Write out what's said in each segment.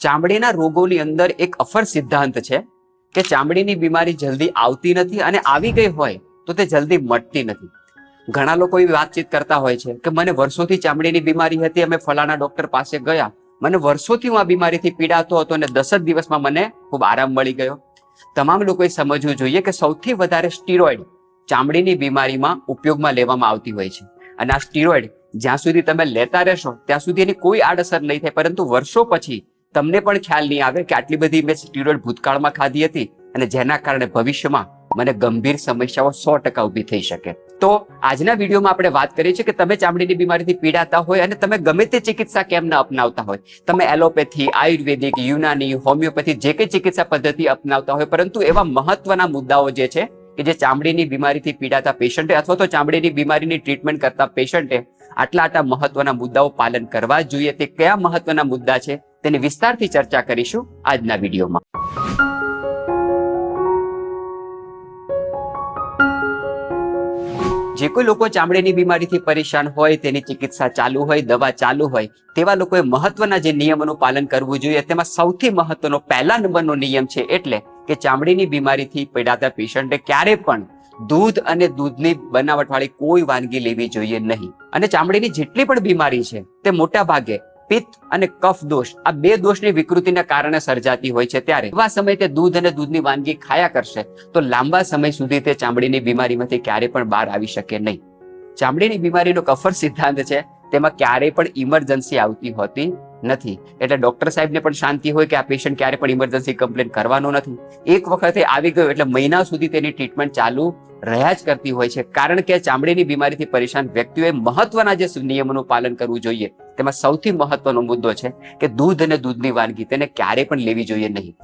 ચામડીના રોગોની અંદર એક અફર સિદ્ધાંત છે કે ચામડીની બીમારી જલ્દી આવતી નથી અને આવી ગઈ હોય તો તે જલ્દી મટતી નથી. ઘણા લોકો એવી વાતચીત કરતા હોય છે કે મને વર્ષોથી ચામડીની બીમારી હતી, અમે ફલાણા ડોક્ટર પાસે ગયા. મને વર્ષોથી હું આ બીમારીથી પીડાતો હતો અને દસ જ દિવસમાં મને ખૂબ આરામ મળી ગયો. તમામ લોકોએ સમજવું જોઈએ કે સૌથી વધારે સ્ટીરોઇડ ચામડીની બીમારીમાં ઉપયોગમાં લેવામાં આવતી હોય છે. અને આ સ્ટીરોઇડ જ્યાં સુધી તમે લેતા રહેશો, ત્યાં સુધી એની કોઈ આડઅસર નહીં થાય, પરંતુ વર્ષો પછી તમને પણ ખ્યાલ નહીં આવે કે આટલી બધી મેં સ્ટીરોઇડ ભૂતકાળમાં ખાધી હતી અને જેના કારણે ભવિષ્યમાં મને ગંભીર સમસ્યાઓ સો ટકા ઊભી થઈ શકે. તો આજના વિડીયોમાં આપણે વાત કરીએ છીએ કે તમે ચામડીની બીમારીથી પીડાતા હોય અને તમે ગમે તે ચિકિત્સા કેમ ન અપનાવતા હોય. તમે એલોપેથી, આયુર્વેદિક, યુનાની, હોમિયોપેથી જે કંઈ ચિકિત્સા પદ્ધતિ અપનાવતા હોય, પરંતુ એવા મહત્વના મુદ્દાઓ જે છે કે જે ચામડીની બીમારીથી પીડાતા પેશન્ટે અથવા તો ચામડીની બીમારીની ટ્રીટમેન્ટ કરતા પેશન્ટે આટલા આટલા મહત્વના મુદ્દાઓ પાલન કરવા જોઈએ. તે કયા મહત્વના મુદ્દા છે તેની વિસ્તારથી ચર્ચા કરીશું આજના વિડીયોમાં. જે કોઈ લોકો ચામડીની બીમારીથી પરેશાન હોય, તેની ચિકિત્સા ચાલુ હોય, દવા ચાલુ હોય, તેવા લોકોએ મહત્વના જે નિયમોનું પાલન કરવું જોઈએ. તેમાં સૌથી મહત્વનો પહેલા નંબરનો નિયમ છે એટલે કે ચામડીની બીમારીથી પીડાતા પેશન્ટે ક્યારે પણ દૂધ અને દૂધની બનાવટવાળી કોઈ વાનગી લેવી જોઈએ નહીં. અને ચામડીની જેટલી પણ બીમારી છે, તે મોટા ભાગે પિત્ત અને કફ દોષ, આ બે દોષની વિકૃતિના કારણે સર્જાતી હોય છે. ત્યારે એવા સમયે તે દૂધ અને દૂધની વાનગી ખાયા કરશે, તો લાંબા સમય સુધી તે ચામડીની બીમારીમાંથી ક્યારે પણ બહાર આવી શકે નહીં. ચામડીની બીમારીનો કફર સિદ્ધાંત છે, તેમાં ક્યારેય પણ ઇમરજન્સી આવતી હોતી નથી. એટલે ડોક્ટર સાહેબને પણ શાંતિ હોય કે આ પેશન્ટ ક્યારે પણ ઇમરજન્સી કમ્પ્લેન કરવાનો નથી. એક વખતે આવી ગયો એટલે મહિના સુધી તેની ટ્રીટમેન્ટ ચાલુ રહ્યા જ કરતી હોય છે. કારણ કે ચામડીની બીમારીથી પરેશાન વ્યક્તિઓએ મહત્વના જે નિયમોનું પાલન કરવું જોઈએ. તેમાં સૌથી મહત્વનો મુદ્દો છે કે દૂધ અને દૂધની વાનગી તેને ક્યારે પણ લેવી જોઈએ નહીં.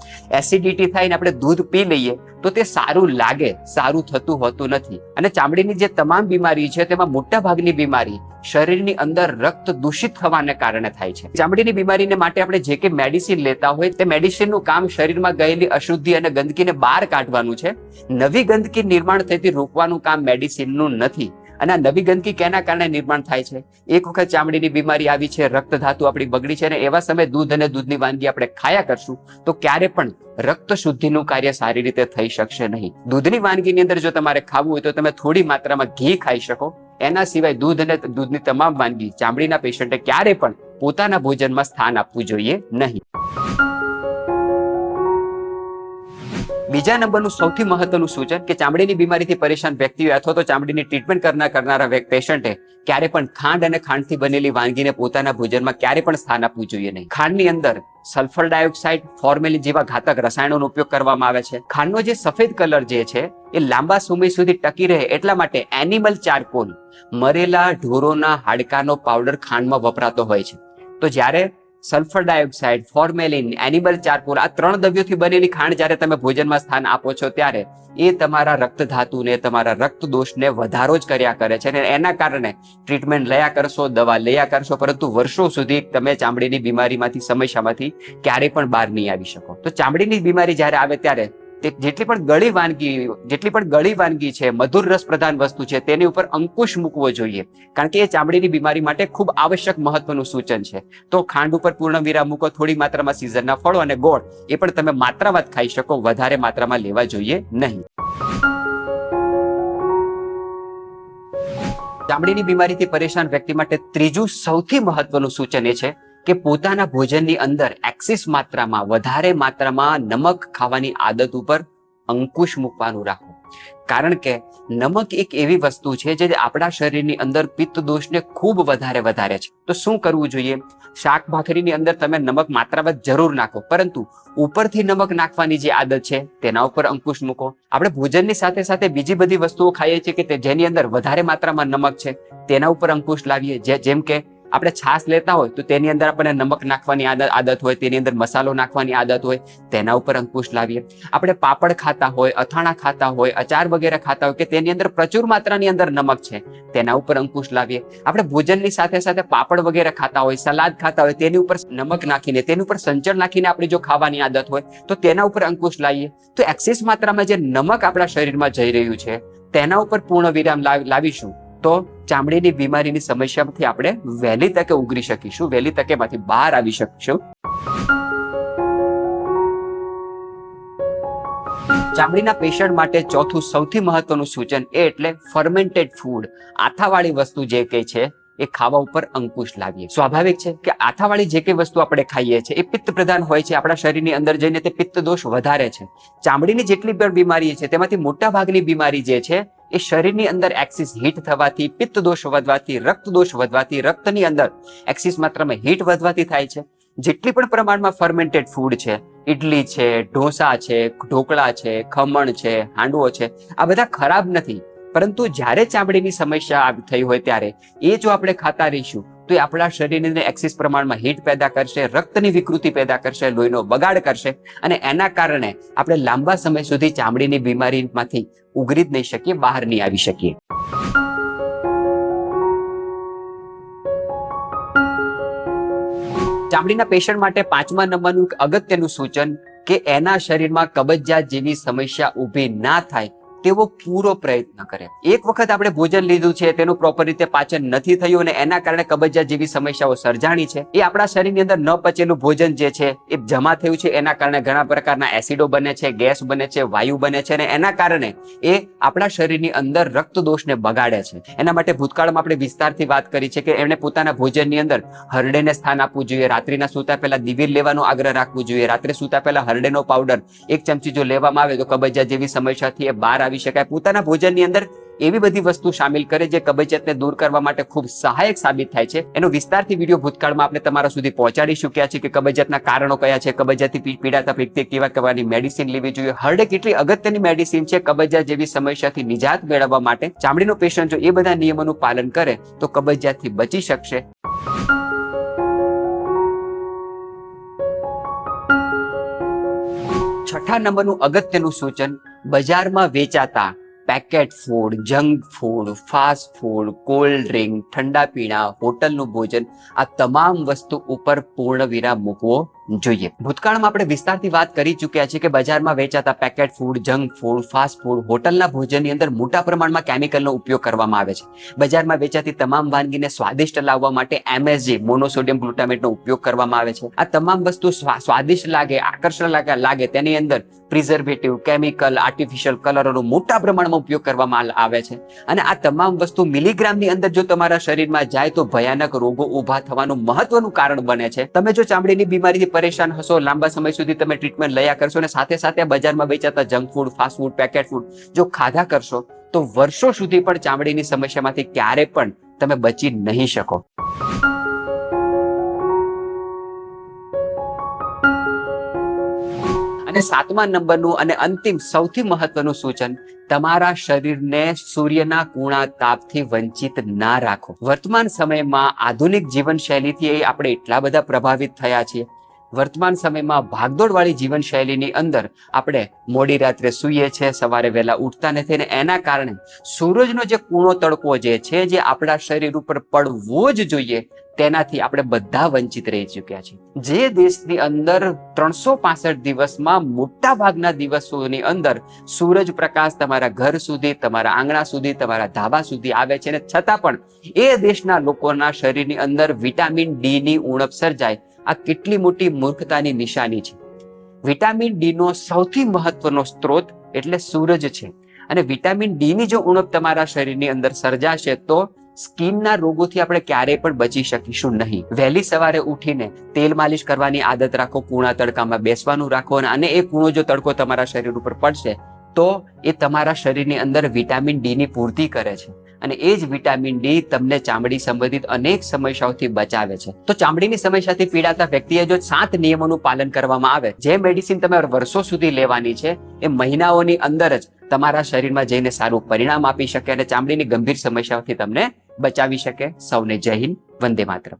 એસિડિટી થાય ને આપણે દૂધ પી લઈએ તો તે સારું લાગે, સારું થતું હોતું નથી. અને ચામડીની જે તમામ બીમારી છે તેમાં મોટા ભાગની બીમારી શરીરની અંદર રક્ત દૂષિત થવાને કારણે થાય છે. ચામડીની બીમારીને માટે આપણે જે કે મેડિસિન લેતા હોય તે મેડિસિનનું કામ શરીરમાં ગયેલી અશુદ્ધિ અને ગંદકીને બહાર કાઢવાનું છે. નવી ગંદકી નિર્માણ થતી રોકવાનું કામ મેડિસિનનું નથી. અને આ નવી ગંદકી કેના કારણે નિર્માણ થાય છે? એક વખત ચામડીની બીમારી આવી છે, રક્ત ધાતુ આપણી બગડી છે અને એવા સમયે દૂધ અને દૂધની વાનગી આપણે ખાયા કરશું, તો ક્યારે પણ રક્ત શુદ્ધિનું કાર્ય સારી રીતે થઈ શકશે નહીં. દૂધની વાનગીની અંદર જો તમારે ખાવું હોય તો તમે થોડી માત્રામાં ઘી ખાઈ શકો. એના સિવાય દૂધ અને દૂધની તમામ વાનગી ચામડીના પેશન્ટે ક્યારે પણ પોતાના ભોજનમાં સ્થાન આપવું જોઈએ નહીં. બીજા નંબરનું સૌથી મહત્વનું સૂચન કે ચામડીની બીમારીથી પરેશાન વ્યક્તિઓ અથવા તો ચામડીની ટ્રીટમેન્ટ કરનાર કરનારા પેશન્ટે ક્યારે પણ ખાંડ અને ખાંડથી બનેલી વાનગીને પોતાના ભોજનમાં ક્યારે પણ સ્થાન આપવું જોઈએ નહીં. ખાંડની અંદર સલ્ફર ડાયોક્સાઇડ ફોર્મેલિન જેવા ઘાતક રસાયણોનો ઉપયોગ કરવામાં આવે છે. ખાંડનો જે સફેદ કલર જે છે, એ લાંબા સમય સુધી ટકી રહે એટલા માટે એનિમલ ચારકોલ મરેલા ઢોરોના હાડકાનો પાવડર ખાંડમાં વપરાતો હોય છે. તો જ્યારે sulphur dioxide formalin animal charcoal આ ત્રણ દ્રવ્યોથી બનેલી ખાંડ જ્યારે તમે ભોજનમાં સ્થાન આપો છો ત્યારે એ તમારા રક્ત ધાતુને તમારા રક્ત દોષને વધારો જ કર્યા કરે છે અને એના કારણે ટ્રીટમેન્ટ લયા કરશો, દવા લયા કરશો, પરંતુ વર્ષો સુધી તમે ચામડીની બીમારીમાંથી, સમસ્યામાંથી ક્યારેય પણ બહાર નહીં આવી શકો. તો ચામડીની બીમારી જ્યારે આવે ત્યારે જેટલી પણ ગળી વાનગી, જેટલી પણ ગળી વાનગી છે, મધુર રસ પ્રધાન વસ્તુ છે, તેની ઉપર અંકુશ મૂકવો જોઈએ. કારણ કે એ ચામડીની બીમારી માટે ખૂબ આવશ્યક મહત્વનું સૂચન છે. તો ખાંડ ઉપર પૂર્ણ વિરામ મૂકો, થોડી માત્રામાં સિઝનના ફળો અને ગોળ, એ પણ તમે માત્રામાં જ ખાઈ શકો, વધારે માત્રામાં લેવા જોઈએ નહીં. ચામડીની બીમારીથી પરેશાન વ્યક્તિ માટે ત્રીજું સૌથી મહત્વનું સૂચન એ છે કે પોતાના ભોજનની અંદર એક્સિસ માત્રામાં, વધારે માત્રામાં નમક ખાવાની આદત ઉપર અંકુશ મૂકવાનું રાખો. કારણ કે નમક એક એવી વસ્તુ છે જે આપણા શરીરની અંદર પિત્ત દોષને ખૂબ વધારે વધારે છે. તો શું કરવું જોઈએ? શાક ભાખરીની અંદર તમે નમક માત્રામાં જરૂર નાખો. પરંતુ ઉપરથી નમક નાખવાની જે આદત છે, તેના ઉપર અંકુશ મૂકો. આપણે ભોજનની સાથે સાથે બીજી બધી વસ્તુઓ ખાઈએ છીએ કે જેની અંદર વધારે માત્રામાં નમક છે, તેના ઉપર અંકુશ લાવીએ. જેમ કે આપણે છાશ લેતા હોય તો તેની અંદર આપણને નમક નાખવાની આદત આદત હોય, તેની અંદર મસાલો નાખવાની આદત હોય, તેના ઉપર અંકુશ લાવીએ. આપણે પાપડ ખાતા હોય, અથાણા ખાતા હોય, અચાર વગેરે ખાતા હોય કે તેની અંદર પ્રચુર માત્રાની અંદર નમક છે, તેના ઉપર અંકુશ લાવીએ. આપણે ભોજનની સાથે સાથે પાપડ વગેરે ખાતા હોય, સલાદ ખાતા હોય, તેની ઉપર નમક નાખીને, તેની ઉપર સંચળ નાખીને આપણે જો ખાવાની આદત હોય, તો તેના ઉપર અંકુશ લાવીએ. તો એક્સેસ માત્રામાં જે નમક આપણા શરીરમાં જઈ રહ્યું છે, તેના ઉપર પૂર્ણ વિરામ લાવીશું. તો ચામડીની બીમારીની સમસ્યામાંથી આપણે વહેલી તકે ઉગરી શકીશું. વહેલી તકે એમાંથી બહાર આવી શકીશું. ચામડીના પેશન્ટ માટે ચોથું સૌથી મહત્વનું સૂચન એ એટલે ફર્મેન્ટેડ ફૂડ આથાવાળી વસ્તુ જે કે છે, એ ખાવા ઉપર અંકુશ લાવીએ. સ્વાભાવિક છે કે આથાવાળી જે કઈ વસ્તુ આપણે ખાઈએ છીએ, એ પિત્ત પ્રધાન હોય છે, આપણા શરીરની અંદર જઈને તે પિત્ત દોષ વધારે છે. ચામડીની જેટલી પણ બીમારી છે, તેમાંથી મોટા ભાગની બીમારી જે છે એ શરીરની અંદર એક્સિસ હીટ થવાથી પિત્ત દોષ વધવાથી રક્ત દોષ વધવાથી, રક્તની અંદર એક્સિસ માત્રામાં હીટ વધવાથી થાય છે. જેટલી પણ પ્રમાણમાં ફર્મેન્ટેડ ફૂડ છે ઇડલી છે, ઢોસા છે, ઢોકળા છે, ખમણ છે, હાંડવો છે, આ બધા ખરાબ નથી. પરંતુ જ્યારે ચામડીની સમસ્યા થઈ હોય ત્યારે, એ જો આપણે ખાતા રહીશું તો એ આપણા શરીરની એક્સિસ પ્રમાણમાં હીટ પેદા કરશે, રક્તની વિકૃતિ પેદા કરશે, લોહીનો બગાડ કરશે અને એના કારણે આપણે લાંબા સમય સુધી ચામડીની બીમારીમાંથી ઉગરી જ નહીં શકીએ, બહાર નહીં આવી શકીએ. ચામડીના પેશન્ટ માટે પાંચમા નંબરનું અગત્યનું સૂચન કે એના શરીરમાં કબજિયાત જેવી સમસ્યા ઊભી ના થાય તેવો પૂરો પ્રયત્ન કરે. એક વખત આપણે ભોજન લીધું છે, તેનું પ્રોપર રીતે પાચન નથી થયું અને એના કારણે કબજિયાત જેવી સમસ્યાઓ સર્જાણી છે. એ આપણા શરીરની અંદર ન પચેલું ભોજન જે છે, એ જમા થયું છે. એના કારણે ઘણા પ્રકારના એસિડો બને છે, ગેસ બને છે, વાયુ બને છે અને એના કારણે એ આપણા શરીરની અંદર રક્ત દોષને બગાડે છે. એના માટે ભૂતકાળમાં આપણે વિસ્તારથી વાત કરી છે કે એમણે પોતાના ભોજનની અંદર હરડેને સ્થાન આપવું જોઈએ. રાત્રિના સૂતા પહેલા દિવીર લેવાનો આગ્રહ રાખવું જોઈએ. રાત્રે સૂતા પહેલા હરડેનો પાવડર એક ચમચી જો લેવામાં આવે તો કબજિયાત જેવી સમસ્યાથી એ બહાર આવી શકાય. પોતાના ભોજનની અંદર એવી બધી વસ્તુ સામેલ કરે જે કબજિયાતને દૂર કરવા માટે ખૂબ સહાયક સાબિત થાય છે. એનો વિસ્તારથી વીડિયો ભૂતકાળમાં આપણે તમારા સુધી પહોંચાડી ચૂક્યા છે કે કબજિયાતના કારણો કયા છે, કબજિયાતથી પીડાતા વ્યક્તિએ કેવા કેવાની મેડિસિન લેવી જોઈએ. હરડે કેટલી અગત્યની મેડિસિન છે કબજિયાત જેવી સમસ્યાથી નિજાત મેળવવા માટે? ચામડીનો પેશન્ટ જો એ બધા નિયમોનું પાલન કરે તો કબજિયાતથી બચી શકશે. છઠ્ઠા નંબરનું અગત્યનું સૂચન, બજારમાં વેચાતા packet food, junk food, fast food, cold drink, ઠંડા પીણા, હોટલનું ભોજન, આ તમામ વસ્તુ ઉપર પૂર્ણ વિરામ મૂકવો. જોઈએ. ભૂતકાળમાં આપણે વિસ્તારથી વાત કરી ચૂક્યા છીએ કે બજારમાં વેચાતા packet food junk food fast food હોટલના ભોજનની અંદર મોટા પ્રમાણમાં કેમિકલનો ઉપયોગ કરવામાં આવે છે. બજારમાં વેચાતી તમામ વાનગીને સ્વાદિષ્ટ લાવવા માટે એમએસજી મોનોસોડિયમ ગ્લુટામેટનો ઉપયોગ કરવામાં આવે છે. આ તમામ વસ્તુ સ્વાદિષ્ટ લાગે, આકર્ષણ લાગે લાગે તેની અંદર પ્રિઝર્વેટિવ કેમિકલ આર્ટિફિશિયલ કલરોનો મોટા પ્રમાણમાં ઉપયોગ કરવામાં આવે છે. અને આ તમામ વસ્તુ મિલીગ્રામની અંદર જો તમારા શરીરમાં જાય તો ભયાનક રોગો ઊભા થવાનું મહત્વનું કારણ બને છે. તમે જો ચામડીની બીમારીથી પરેશાન હશો, લાંબા સમય સુધી તમે ટ્રીટમેન્ટ લયા કરશો અને સાથે સાથે બજારમાં વેચાતા junk food fast food packet food જો ખાધા કરશો, તો વર્ષો સુધી પણ ચામડીની સમસ્યામાંથી ક્યારે પણ તમે બચી નહીં શકો. અને સાતમા નંબરનું અને અંતિમ સૌથી મહત્વનું સૂચન, તમારા શરીરને સૂર્યના કુણા તાપથી વંચિત ના રાખો. વર્તમાન સમયમાં આધુનિક જીવનશૈલીથી આપણે એટલા બધા પ્રભાવિત થયા છીએ. વર્તમાન સમયમાં ભાગદોડવાળી જીવનશૈલીની અંદર આપણે મોડી રાત્રે સૂઈએ છીએ સવારે વહેલા ઉઠતા નથી અને એના કારણે સૂરજનો જે કૂણો તડકો જે છે, જે આપણા શરીર ઉપર પડવો જ જોઈએ, તેનાથી આપણે બધા વંચિત રહી ચૂક્યા છીએ. જે દેશની અંદર ત્રણસો પાસઠ દિવસમાં મોટા ભાગના દિવસોની અંદર સૂરજ પ્રકાશ તમારા ઘર સુધી, તમારા આંગણા સુધી, તમારા ધાબા સુધી આવે છે અને છતાં પણ એ દેશના લોકોના શરીરની અંદર વિટામિન ડી ની ઉણપ સર્જાય આ કેટલી મોટી મૂર્ખતાની નિશાની છે. વિટામિન ડી નો સૌથી મહત્વનો સ્ત્રોત એટલે સૂરજ છે. અને વિટામિન ડી ની જો ઉણપ તમારા શરીરની અંદર સર્જાશે તો સ્કિનના રોગોથી આપણે ક્યારેય પણ બચી શકીશું નહીં. વહેલી સવારે ઉઠીને તેલ માલિશ કરવાની આદત રાખો, કૂણા તડકામાં બેસવાનું રાખો અને- એ કૂણો જો તડકો તમારા શરીર ઉપર પડશે તો એ તમારા શરીરની અંદર વિટામિન ડી ની પૂર્તિ કરે છે. અને એ જ વિટામિન ડી તમને ચામડી સંબંધિત અનેક સમસ્યાઓથી બચાવે છે. તો ચામડીની સમસ્યાથી પીડાતા વ્યક્તિએ જો સાત નિયમોનું પાલન કરવામાં આવે, જે મેડિસિન તમે વર્ષો સુધી લેવાની છે, એ મહિનાઓની અંદર જ તમારા શરીરમાં જઈને સારું પરિણામ આપી શકે અને ચામડીની ગંભીર સમસ્યાઓથી તમને બચાવી શકે. સૌને જય હિન્દ, વંદે માતરમ.